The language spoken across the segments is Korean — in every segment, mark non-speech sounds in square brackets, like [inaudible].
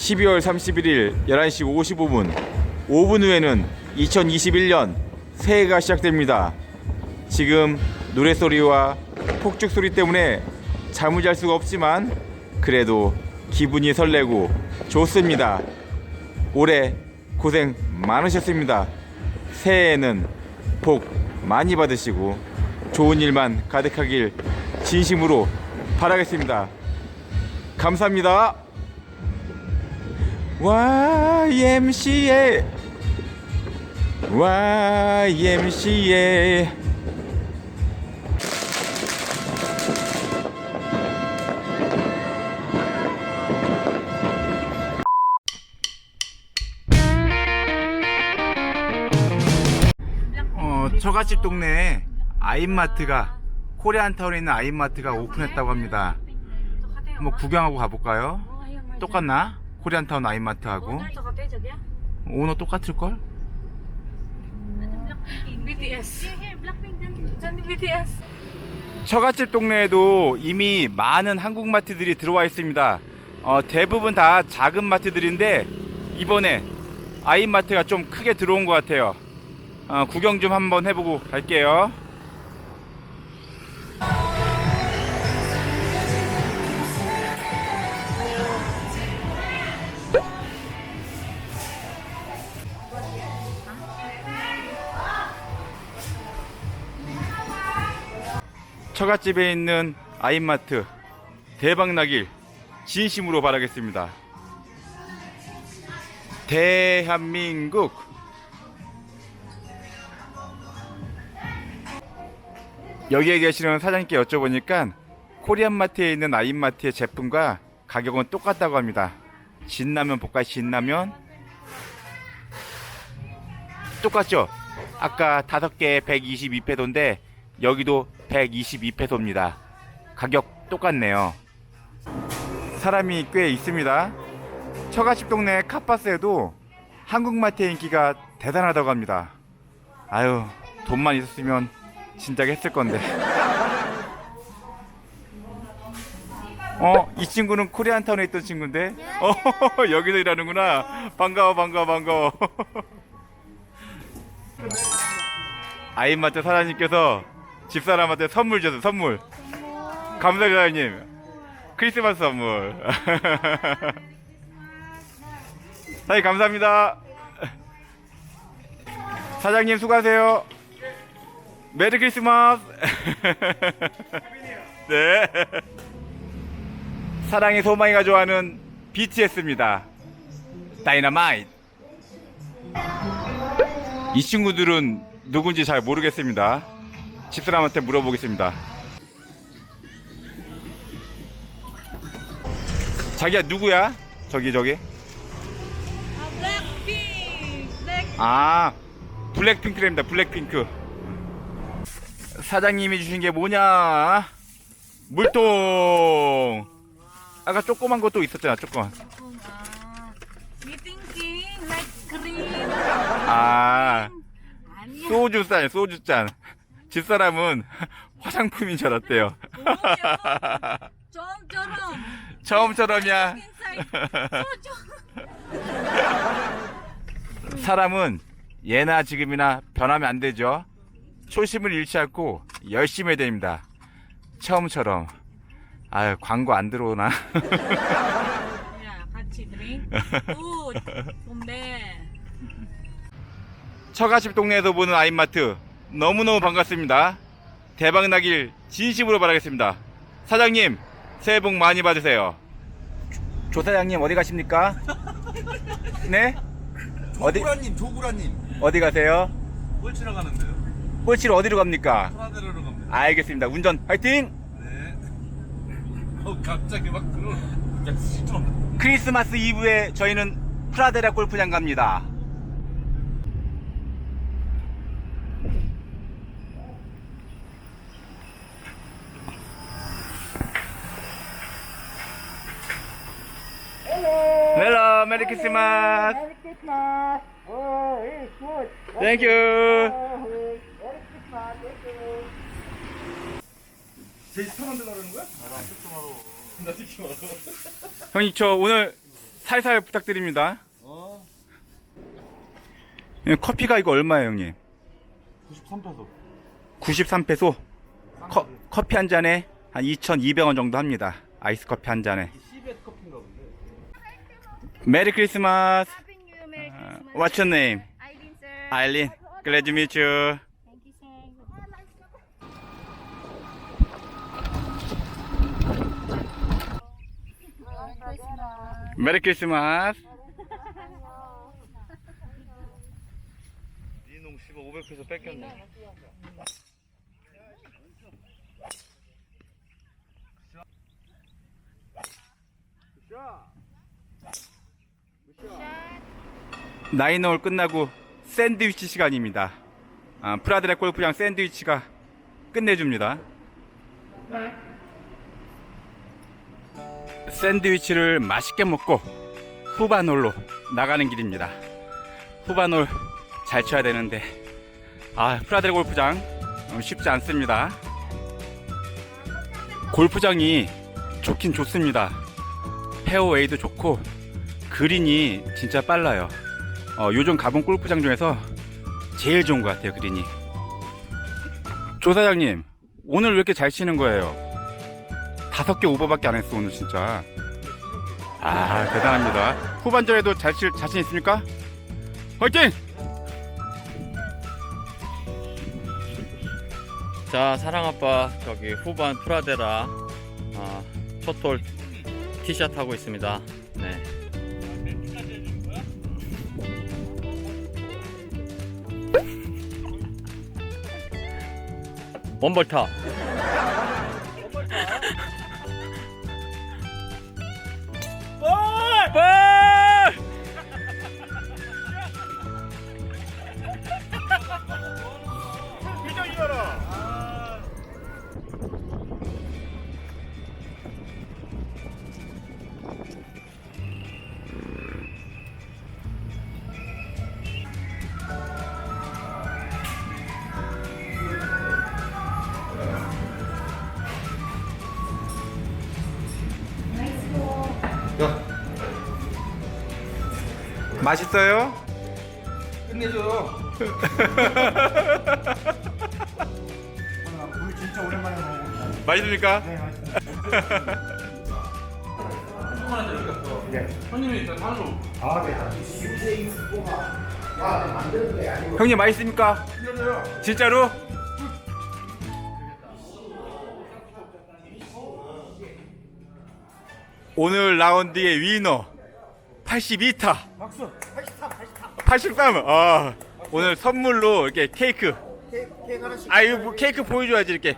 12월 31일 11시 55분 5분 후에는 2021년 새해가 시작됩니다. 지금 노래소리와 폭죽 소리 때문에 잠을 잘 수가 없지만 그래도 기분이 설레고 좋습니다. 올해 고생 많으셨습니다. 새해에는 복 많이 받으시고 좋은 일만 가득하길 진심으로 바라겠습니다. 감사합니다. YMCA YMCA 어, 처갓집 동네에 아임마트가 코리안타운에 있는 아임마트가 오픈했다고 합니다. 한번 구경하고 가볼까요? 똑같나? 코리안타운 아임마트하고 오너 똑같을걸? BTS. Saan BTS? 처갓집 동네에도 이미 많은 한국 마트들이 들어와 있습니다. 어, 대부분 다 작은 마트들인데 이번에 아이마트가 좀 크게 들어온 것 같아요. 어, 구경 좀 한번 해보고 갈게요. 처갓집에 있는 아이마트 대박 나길 진심으로 바라겠습니다. 대한민국 여기에 계시는 사장님께 여쭤보니까 코리안마트에 있는 아이마트의 제품과 가격은 똑같다고 합니다. 진라면 볶아 진라면 똑같죠? 아까 다섯 개에 122페소인데 여기도 122페소입니다. 가격 똑같네요. 사람이 꽤 있습니다. 처갓집 동네 카파스에도 한국마트의 인기가 대단하다고 합니다. 아유, 돈만 있었으면 진작 했을 건데. [laughs] 어, 이 친구는 코리안타운에 있던 친구인데? 어, [laughs] 여기서 일하는구나. 반가워, 반가워, 반가워. [laughs] 아이마트 사장님께서 집사람한테 선물 줬어, 선물. 감사해요, 사장님. 크리스마스 선물. [laughs] 사장님, 감사합니다. 사장님, 수고하세요. 메리 크리스마스. [laughs] 네. 사랑의 소망이가 좋아하는 BTS입니다. 다이너마이트. 이 친구들은 누군지 잘 모르겠습니다. 집사람한테 물어보겠습니다. 자기야 누구야? 저기 저기. Black. 아 블랙핑크랍니다. 블랙핑크. 사장님이 주신 게 뭐냐? 물통. 아까 조그만 것도 있었잖아. 조그만. Green. 아. 소주잔 소주잔. 집사람은 [laughs] 화장품인 줄 알았대요. 처음처럼. 처음처럼이야. [laughs] 사람은 예나 지금이나 변하면 안 되죠. 초심을 잃지 않고 열심히 해야 됩니다. 처음처럼. 아유, 광고 안 들어오나? 같이 drink. Good. 근데 처갓집 동네에서 보는 아이마트 너무너무 반갑습니다. 대박 나길 진심으로 바라겠습니다. 사장님, 새해 복 많이 받으세요. 조 사장님 어디 가십니까? [laughs] 네? 어디 조구라님, 조구라님. 어디 가세요? 꼴치러 가는데요. 꼴치로 어디로 갑니까? 하나대로로 갑니다. 알겠습니다. 운전 화이팅! 네. [laughs] 어, 갑자기 막 시끄럽네. 크리스마스 이브에 저희는 프라데라 골프장 갑니다. 메리 크리스마스 Merry Christmas! Oh, it's good. 땡큐 Merry Christmas. Thank you. 만들라는 거야? 형님 저 오늘 살살 부탁드립니다. 어 예, 커피가 이거 얼마예요, 형님? 93페소 93페소. 커, 커피 한 잔에 한 2,200원 정도 합니다. 아이스 커피 한 잔에. 메리 크리스마스. Happy New Year, Merry Uh, Christmas. what's your name? Eileen, sir. Eileen. Glad to meet you. Thank you, sir. Merry Christmas. 메리 크리스마스. 니농 씨가 500페소 뺏겼네 나인홀 끝나고 샌드위치 시간입니다. 아, 프라드레 골프장 샌드위치가 끝내줍니다. 샌드위치를 맛있게 먹고 후반홀로 나가는 길입니다. 후반홀 잘 쳐야 되는데 아 프라드레 골프장 어, 쉽지 않습니다. 골프장이 좋긴 좋습니다. 페어웨이도 좋고 그린이 진짜 빨라요. 어, 요즘 가본 골프장 중에서 제일 좋은 것 같아요, 그린이. 조 사장님, 오늘 왜 이렇게 잘 치는 거예요? 다섯 개 오버밖에 안 했어, 오늘 진짜. 아, 대단합니다. 후반전에도 잘 칠 자신 있습니까? 화이팅! 자 사랑아빠 저기 후반 프라데라 아, 첫홀 티샷 하고 있습니다 네. 원벌타 맛있어요? 끝내줘요 물 진짜 오랜만에 먹어봅니다. 맛있습니까? 네, 맛있습니다. 네. 손님이 일단 산으로 아, 네. 형님 맛있습니까? 진짜로? 오늘 라운드의 위너 82타 박수. 83, 83. 83 아, 오늘 선물로 이렇게 케이크 케이크 하나씩. 아 이거 뭐 케이크 보여줘야지 이렇게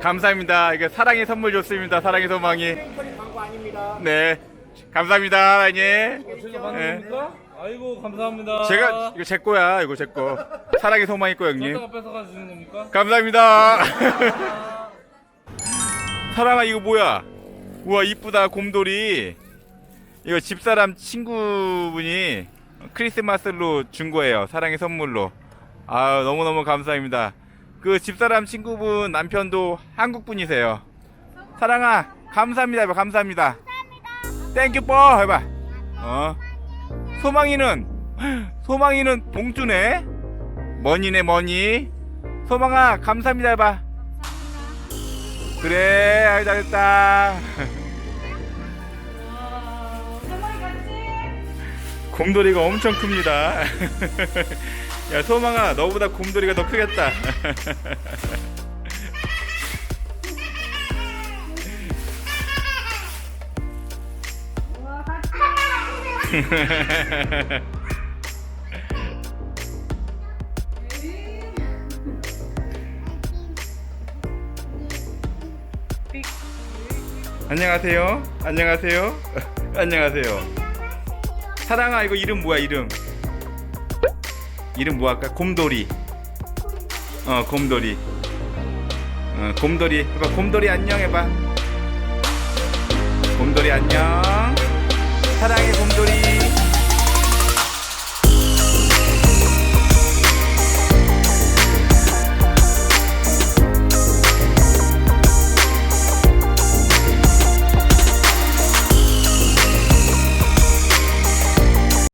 감사합니다 이거 사랑의 선물 줬습니다 사랑의 소망이 페이커리 광고 아닙니다. 네 감사합니다 사장님 제가 받는 겁니까? 아이고 감사합니다 제가 이거 제 거야 이거 제 거 사랑의 소망이 거 형님 저다가 뺏어가시는 겁니까? 감사합니다. [laughs] 사랑아 이거 뭐야? 우와 이쁘다 곰돌이. 이거 집사람 친구분이 크리스마스로 준 거예요. 사랑의 선물로. 아 너무 너무 감사합니다. 그 집사람 친구분 남편도 한국 분이세요. 사랑아 감사합니다. 해봐 감사합니다. 땡큐 뽀 해봐. 어. 소망이는 소망이는 봉투네. 머니네 머니. 소망아 감사합니다 해봐 그래 잘했다 [laughs] 곰돌이가 엄청 큽니다. [laughs] 야 소망아 너보다 곰돌이가 더 크겠다. [laughs] 안녕하세요. 안녕하세요. [laughs] 안녕하세요 사랑아 이거 이름 뭐야 이름? 이름 뭐 할까? 곰돌이. 어 곰돌이. 어 곰돌이. 해봐 곰돌이 안녕 해봐. 곰돌이 안녕. 사랑해 곰돌이